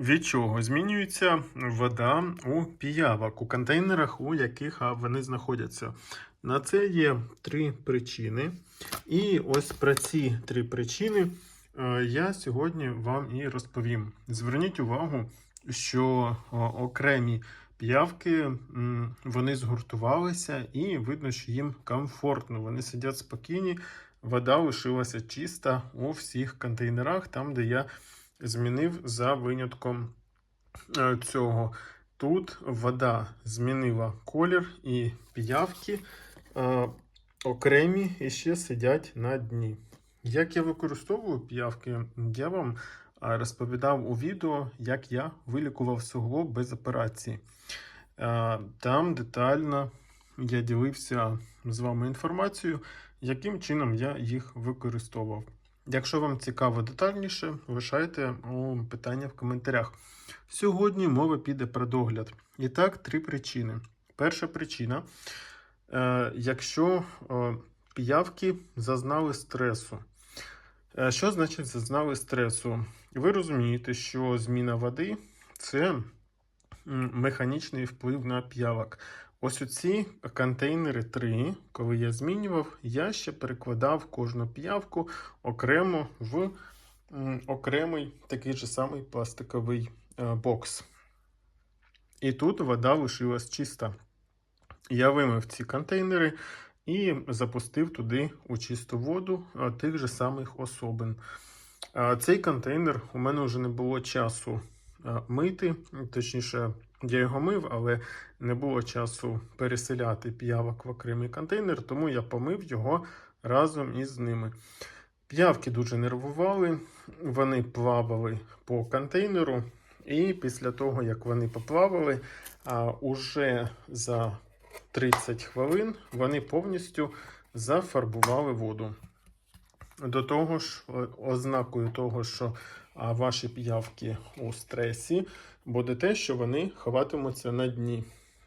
Від чого змінюється вода у піявок, у контейнерах, у яких вони знаходяться. На це є три причини. І ось про ці три причини е, я сьогодні вам і розповім. Зверніть увагу, що окремі піявки вони згуртувалися, і видно, що їм комфортно. Вони сидять спокійні, вода лишилася чиста у всіх контейнерах, там, де я змінив за винятком е, цього. Тут вода змінила колір і піявки е, окремі і ще сидять на дні. Як я використовую піявки, я вам е, розповідав у відео, як я вилікував суглоб без операції. Там детально я ділився з вами інформацією, яким чином я їх використовував. Якщо вам цікаво детальніше, лишайте питання в коментарях. Сьогодні мова піде про догляд. І так, три причини. Перша причина, е, якщо е, піявки зазнали стресу. Е, що значить зазнали стресу? Ви розумієте, що зміна води це механічний вплив на п'явок. Ось оці контейнери 3, коли я змінював, я ще перекладав кожну п'явку окремо в окремий такий же самий пластиковий е, бокс. І тут вода лишилась чиста. Я вимив ці контейнери і запустив туди у чисту воду е, тих же самих особин. Е, Цей контейнер у мене вже не було часу мити, точніше, я його мив, але не було часу переселяти п'явок в окремий контейнер, тому я помив його разом із ними. П'явки дуже нервували, вони плавали по контейнеру, і після того, як вони поплавали, уже за 30 хвилин вони повністю зафарбували воду. До того ж, ознакою того, що ваші п'явки у стресі, буде те, що вони ховатимуться на дні.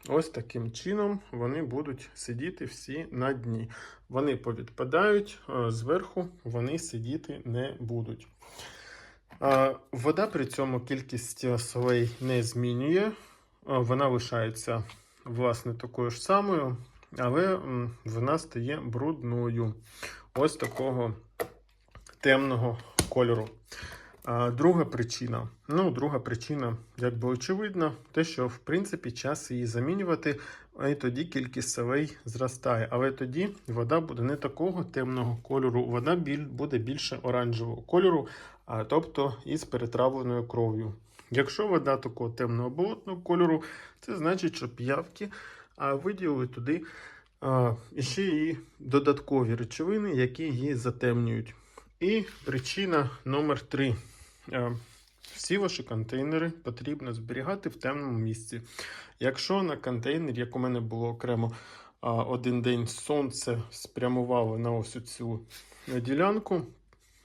Ось таким чином вони будуть сидіти всі на дні. Вони повідпадають, зверху вони сидіти не будуть. Вода при цьому кількість солей не змінює, вона лишається власне такою ж самою, але вона стає брудною. Ось такого темного кольору. Друга причина. Ну, друга причина, якби очевидна, те, що в принципі час її замінювати, і тоді кількість солей зростає. Але тоді вода буде не такого темного кольору, вода буде більше оранжевого кольору, а, тобто із перетравленою кров'ю. Якщо вода такого темного болотного кольору, це значить, що п'явки виділили туди ще і додаткові речовини, які її затемнюють. І причина номер 3. Всі ваші контейнери потрібно зберігати в темному місці. Якщо на контейнер, як у мене було окремо один день сонце спрямувало на ось цю ділянку,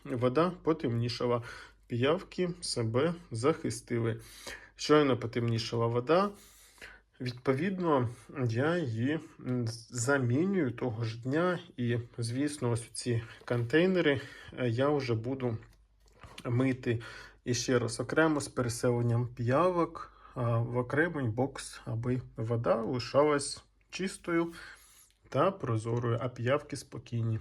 вода потемнішала. Піявки себе захистили. Щойно потемнішала вода. Відповідно, я її замінюю того ж дня, і, звісно, ось ці контейнери е, я вже буду мити і ще раз окремо з переселенням п'явок в окремий бокс, аби вода лишалась чистою та прозорою, а п'явки спокійні.